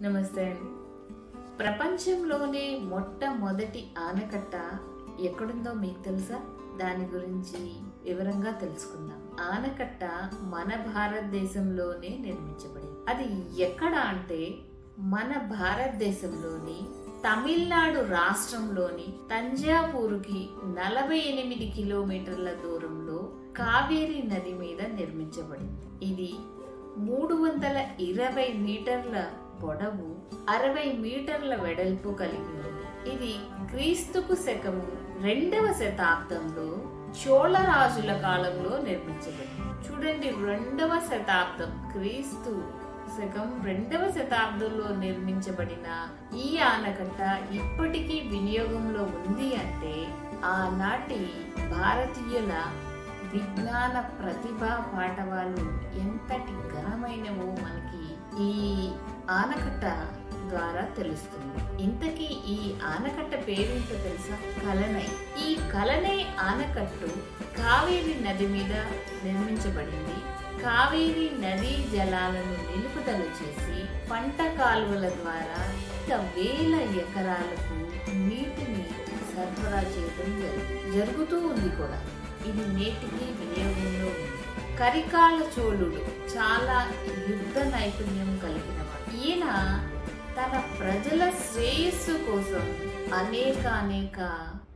నమస్తే అండి. ప్రపంచంలోనే మొట్టమొదటి ఆనకట్ట ఎక్కడుందో మీకు తెలుసా? దాని గురించి వివరంగా తెలుసుకుందాం. ఆనకట్ట మన భారతదేశంలోనే నిర్మించబడింది. అది ఎక్కడ అంటే మన భారతదేశంలోని తమిళనాడు రాష్ట్రంలోని తంజావూరుకి నలభై ఎనిమిది కిలోమీటర్ల దూరంలో కావేరి నది మీద నిర్మించబడింది. ఇది మూడు వందల ఇరవై మీటర్ల పొడవు అరవై మీటర్ల వెడల్పు కలిగి ఉంది. ఇది క్రీస్తుకు శకము రెండవ శతాబ్దంలో చోళరాజుల కాలంలో నిర్మించబడింది. చూడండి రెండవ శతాబ్దం క్రీస్తు శకం రెండవ శతాబ్దంలో నిర్మించబడిన ఈ ఆనకట్ట ఇప్పటికీ వినియోగంలో ఉంది అంటే ఆనాటి భారతీయుల విజ్ఞాన ప్రతిభా పాఠవాలు ఎంతటి ఘనమైన ఆనకట్ట ద్వారా తెలుస్తుంది. ఇంతకీ ఈ ఆనకట్ట పేరేంటో తెలుసా? కలనై. ఈ కలనై ఆనకట్టు కావేరి నది మీద నిర్మించబడింది. కావేరి నదీ జలాలను నిలుపుదల చేసి పంట కాలువల ద్వారా వేల ఎకరాలకు నీటిని సరఫరా చేయడం జరుగుతూ ఉంది కూడా. ఇది నేటికి వినియోగంలో ఉంది. కరికాల చోళుడు చాలా యుద్ధ నైపుణ్యం కలిగిన ఈయన తన ప్రజల శ్రేయస్సు కోసం అనేక అనేక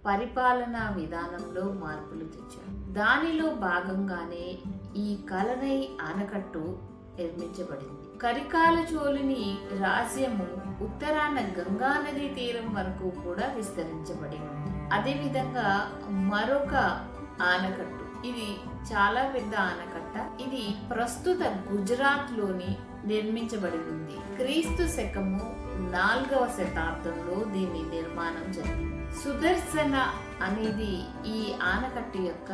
పరిపాలనా విధానంలో మార్పులు తెచ్చాడు దానిలో భాగంగానే ఈ కలనై ఆనకట్టు నిర్మించబడింది. కరికాలచోళుని రాజ్యము ఉత్తరాన గంగా నది తీరం వరకు కూడా విస్తరించబడి ఉంది అదేవిధంగా మరొక ఆనకట్టు. ఇది చాలా పెద్ద ఆనకట్టు. ఇది ప్రస్తుత గుజరాత్లోని నిర్మించబడి ఉంది క్రీస్తు శకము నాలుగవ శతాబ్దంలో దీని నిర్మాణం జరిగింది. సుదర్శన అనేది ఈ ఆనకట్టు యొక్క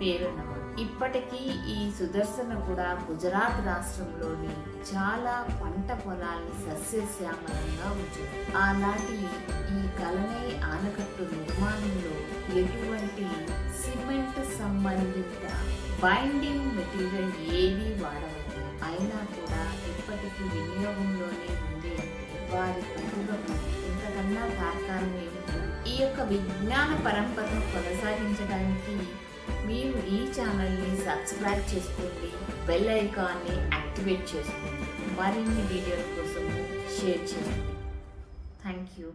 పేరున్నమాట ఇప్పటికీ ఈ సుదర్శన కూడా గుజరాత్ రాష్ట్రంలోని చాలా పంట పొలాల్ని సస్యశ్యామలంగా ఉంచింది. అలాంటి ఈ కలనై ఆనకట్టు నిర్మాణంలో ఎటువంటి సిమెంట్ సంబంధిత బైండింగ్ మెటీరియల్ ఏది వాడవద్దు. అయినా కూడా ఇప్పటికీ వినియోగంలోనే ఉంది వారి ప్రతిభకు ఇంతకన్నా తార్కాణం ఏమిటి? ఈ యొక్క విజ్ఞాన పరంపరను కొనసాగించడానికి మీరు ఈ ఛానల్ని సబ్స్క్రైబ్ చేసుకోండి బెల్ ఐకాన్ని యాక్టివేట్ చేసుకోండి. మరిన్ని వీడియోల కోసం షేర్ చేయండి. Thank you.